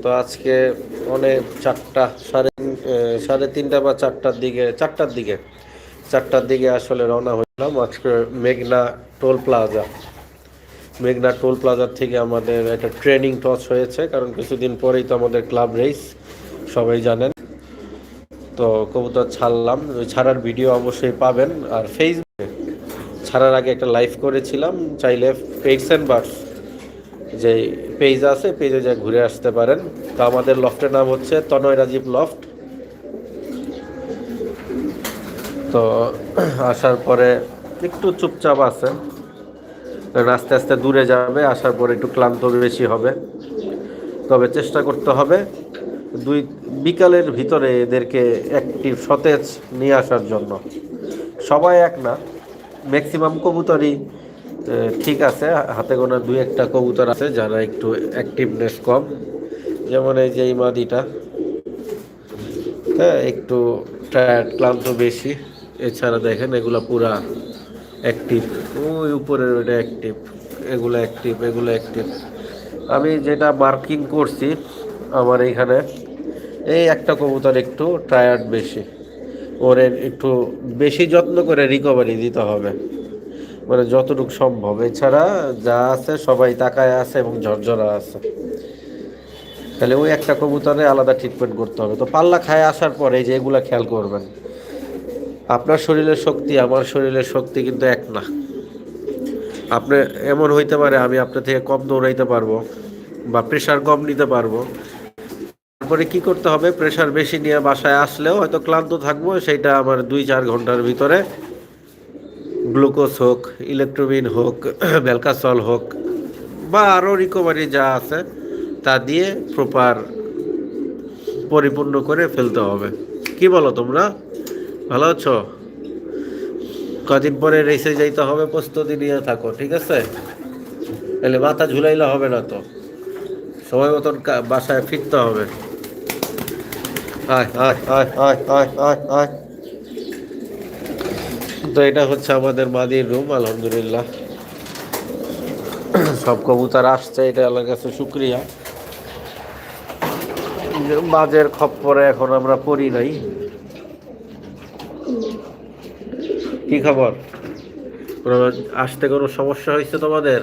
তো আজকে অনেক চারটা, সাড়ে সাড়ে তিনটা বা চারটার দিকে চারটার দিকে চারটার দিকে আসলে রওনা হইলাম আজকে মেঘনা টোল প্লাজা। মেঘনা টোল প্লাজার থেকে আমাদের একটা ট্রেনিং টস হয়েছে, কারণ কিছুদিন পরেই তো আমাদের ক্লাব রেস, সবাই জানেন। তো কবুতর ছাড়লাম, ওই ছাড়ার ভিডিও অবশ্যই পাবেন। আর ফেসবুকে ছাড়ার আগে একটা লাইভ করেছিলাম, চাইলে পেটস অ্যান্ড বার্ডস যে পেজ আছে পেজে যা ঘুরে আসতে পারেন। তো আমাদের লফটের নাম হচ্ছে তনয় রাজীব লফট তো আসার পরে একটু চুপচাপ আছে। আস্তে আস্তে দূরে যাবে, আসার পরে একটু ক্লান্ত বেশি হবে। তবে চেষ্টা করতে হবে দুই, বিকালের ভিতরে এদেরকে অ্যাক্টিভ সতেজ নিয়ে আসার জন্য। সবাই এক না ম্যাক্সিমাম কবুতরই ঠিক আছে, হাতে গোনা দুই একটা কবুতর আছে যারা একটু অ্যাক্টিভনেস কম। যেমন এই যে এই মাদিটা হ্যাঁ একটু টায়ার্ড ক্লান্ত বেশি। এছাড়া দেখেন, এগুলো পুরা অ্যাক্টিভ ওই উপরের ওইটা অ্যাক্টিভ এগুলো অ্যাক্টিভ এগুলো অ্যাক্টিভ আমি যেটা মার্কিং করছি, আমার এইখানে এই একটা কবুতর একটু টায়ার্ড বেশি। ওর একটু বেশি যত্ন করে রিকভারি দিতে হবে। মানে যতটুকু সম্ভব। এছাড়া যা আছে সবাই তাকায় আছে এবং ঝরঝরা আছে। তাহলে ওই একটা কবুতরে আলাদা ট্রিটমেন্ট করতে হবে। তো পাল্লা খায় আসার পরে যে এগুলো খেয়াল করবেন। আপনার শরীরের শক্তি, আমার শরীরের শক্তি কিন্তু এক না। আপনি এমন হইতে পারে আমি আপনার থেকে কম দৌড়াইতে পারব বা প্রেশার কম নিতে পারব। তারপরে কি করতে হবে? প্রেশার বেশি নিয়ে বাসায় আসলেও হয়তো ক্লান্ত থাকব, সেইটা আমার দুই চার ঘণ্টার ভিতরে গ্লুকোজ হোক, ইলেকট্রোবিন হোক বেলকাসল হোক, বা আরও রিকভারি যা আছে, তা দিয়ে প্রপার পরিপূর্ণ করে ফেলতে হবে। কি বলো তোমরা? ভালো আছো? কদিন পরে রেসে যাইতে হবে, প্রস্তুতি নিয়ে থাকো, ঠিক আছে? তাহলে মাথা ঝুলাইলে হবে না তো। সময় মতন বাসায় ফিরতে হবে। আয় আয় আয় আয় আয় আয় আয়। তো এটা হচ্ছে আমাদের মাদির রুম আলহামদুলিল্লাহ। সব কবুতর আসছে, এটা আল্লাহর কাছে শুক্রিয়া। বাজের খপ্পরে এখন আমরা পড়ি নাই। কি খবর? আসতে কোনো সমস্যা হয়েছে তোমাদের?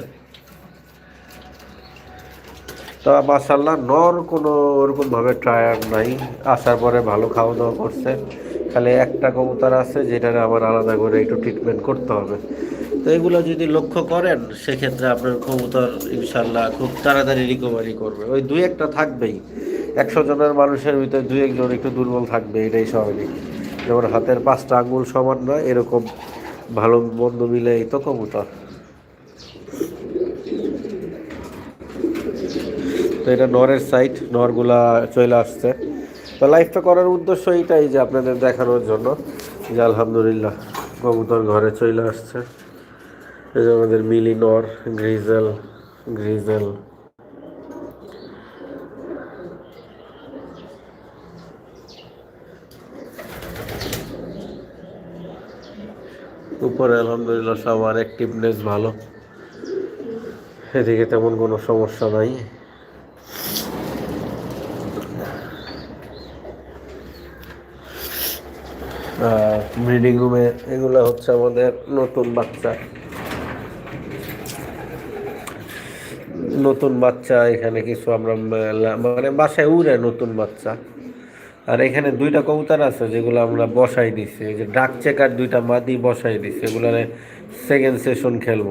তা মাসাল্লাহ নর কোনো ওরকমভাবে ট্রায়ার নাই। আসার পরে ভালো খাওয়া দাওয়া করছে। খালি একটা কবুতর আছে যেটা আবার আলাদা করে একটু ট্রিটমেন্ট করতে হবে। তো এগুলো যদি লক্ষ্য করেন, সেক্ষেত্রে আপনার কবুতর ইনশাল্লাহ খুব তাড়াতাড়ি রিকভারি করবে। ওই দুই একটা থাকবেই। একশো জনের মানুষের ভিতরে দুই একজন একটু দুর্বল থাকবে, এটাই স্বাভাবিক। যেমন হাতের পাঁচটা আঙুল সমান না এরকম ভালো মন্দ মিলে এই তো কবুতর। তো এটা নরের সাইট নরগুলা চলে আসছে। তো করার উদ্দেশ্য এইটাই যে আপনাদের দেখানোর জন্য যে আলহামদুলিল্লাহ কবুতর ঘরে চলে আসছে। এই যে আমাদের মিলি নর গ্রিজেল গ্রিজেল। উপরে আলহামদুলিল্লাহ সবার অ্যাক্টিভনেস ভালো। এদিকে তেমন কোনো সমস্যা নাই। ব্রিডিং রুমে এগুলো হচ্ছে আমাদের নতুন বাচ্চা। নতুন বাচ্চা, এখানে কিছু আমরা মানে বাসায় উড়ে নতুন বাচ্চা। আর এখানে দুইটা কবুতর আছে যেগুলো আমরা বসাই দিছি। যে ডাক চেকার দুইটা মাদি বসাই দিছি এগুলো সেকেন্ড সেশন খেলব।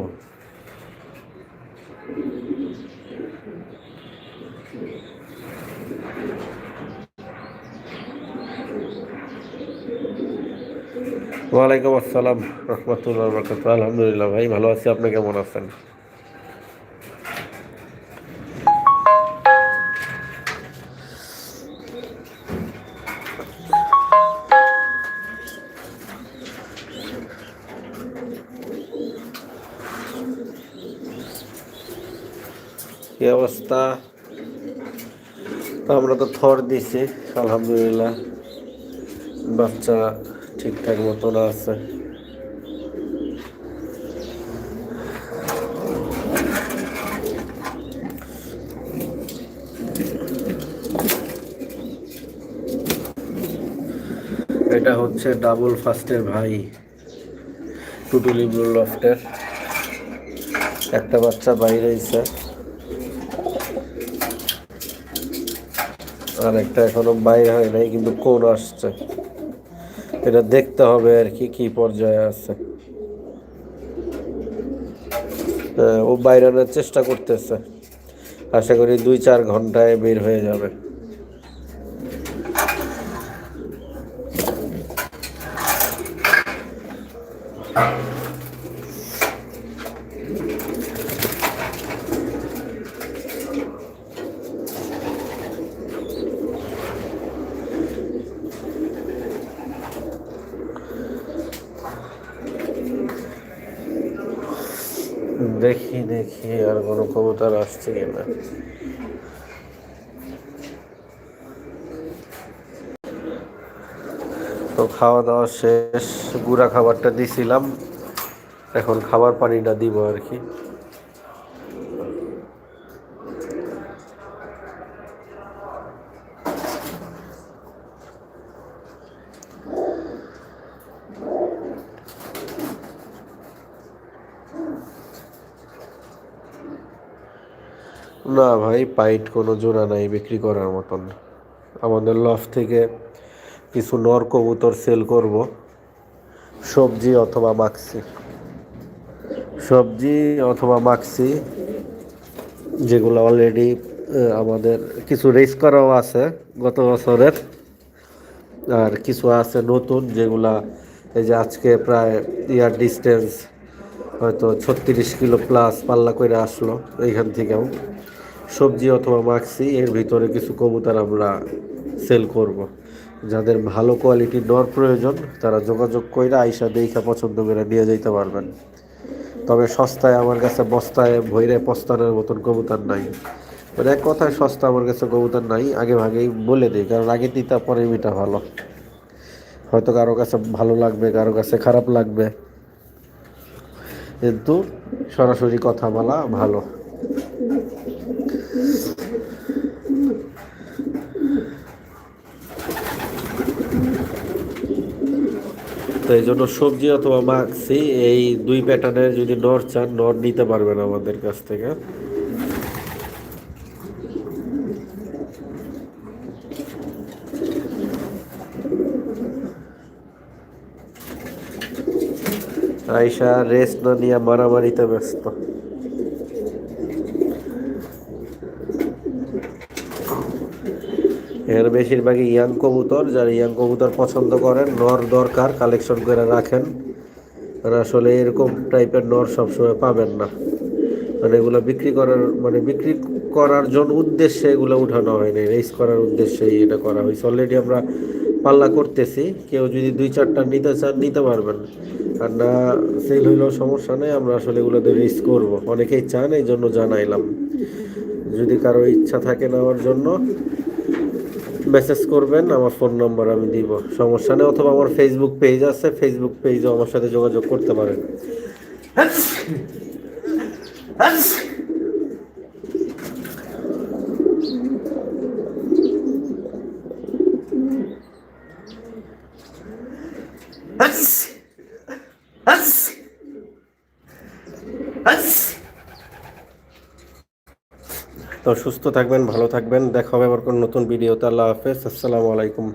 ওয়ালাইকুম আসসালাম রহমতুল্লাহ বরকাত আলহামদুলিল্লাহ ভাই, ভালো আছি। আপনি কেমন আছেন? কি অবস্থা? তো আমরা তো থর দিছি, আলহামদুলিল্লাহ। বাচ্চা ঠিকঠাক মতো না আছে। এটা হচ্ছে ডাবল ফার্স্টের ভাই টুটুলি ব্লু লফটের। একটা বাচ্চা বাইরে আছে আর একটা এখনও বাইরে হয় নাই, কিন্তু কোন আসছে। এটা দেখতে হবে আর কি কি পর্যায়ে আছে। ও বাইরে চেষ্টা করতেছে। আশা করি দুই চার ঘন্টায় বের হয়ে যাবে। দেখি দেখি, আর কোনো কবুতর আসছে কিনা তো খাওয়া দাওয়া শেষ, গুড়া খাবারটা দিছিলাম। এখন খাবার পানিটা দিব আর কি। না ভাই, পাইট কোনো জোড়া নাই, বিক্রি করার মতন। আমাদের লফ থেকে কিছু নর কবুতর সেল করব। সবজি অথবা মাক্সি সবজি অথবা মাক্সি যেগুলো অলরেডি আমাদের কিছু রেস করাও আছে গত বছরের। আর কিছু আছে নতুন, যেগুলা এই যে আজকে প্রায় ইয়ার ডিস্টেন্স হয়তো ছত্রিশ কিলো প্লাস পাল্লা করে আসলো এইখান থেকেও। সবজি অথবা মাক্সি এর ভিতরে কিছু কবুতর আমরা সেল করব। যাদের ভালো কোয়ালিটির নর প্রয়োজন, তারা যোগাযোগ করে আইসা দেখা পছন্দ করে নিয়ে যেতে পারবেন। তবে সস্তায় আমার কাছে বস্তায় ভৈরে পস্তানোর মতন কবুতর নাই। মানে এক কথায় সস্তা আমার কাছে কবুতর নাই, আগে ভাগেই বলে দিই, কারণ আগে দিতা, পরে মিটা ভালো। হয়তো কারও কাছে ভালো লাগবে, কারও কাছে খারাপ লাগবে। কিন্তু সরাসরি কথা বলা ভালো। তো এই জন্য সবজি অথবা মাখছি, এই দুই প্যাটার্নের যদি নর চান, নর নিতে পারবেন আমাদের কাছ থেকে। আইসা রেস্ট না নিয়ে মারামারিতে ব্যস্ত। এর বেশিরভাগই ইয়াং কবুতর, যারা ইয়াং কবুতর পছন্দ করেন, নর দরকার কালেকশন করে রাখেন। আসলে এরকম টাইপের নর সবসময় পাবেন না। মানে এগুলো বিক্রি করার মানে বিক্রি করার জন্য উদ্দেশ্যে এগুলো উঠানো হয়নি রেস করার উদ্দেশ্যেই এটা করা হয়েছে। অলরেডি আমরা পাল্লা করতেছি। কেউ যদি দুই চারটা নিতে চান, নিতে পারবেন। আর না সেল হইলেও সমস্যা নেই। আমরা আসলে এগুলোতে রেস করব। অনেকেই চান এই জন্য জানাইলাম। যদি কারও ইচ্ছা থাকে নেওয়ার জন্য মেসেজ করবেন, আমার ফোন নাম্বার আমি দিব। সমস্যা নেই, অথবা আমার ফেসবুক পেজ আছে ফেসবুক পেজও আমার সাথে যোগাযোগ করতে পারেন। তো সুস্থ থাকবেন, ভালো থাকবেন। দেখা হবে আবার কোনো নতুন ভিডিওতে। আল্লাহ হাফেজ। আসসালামু আলাইকুম।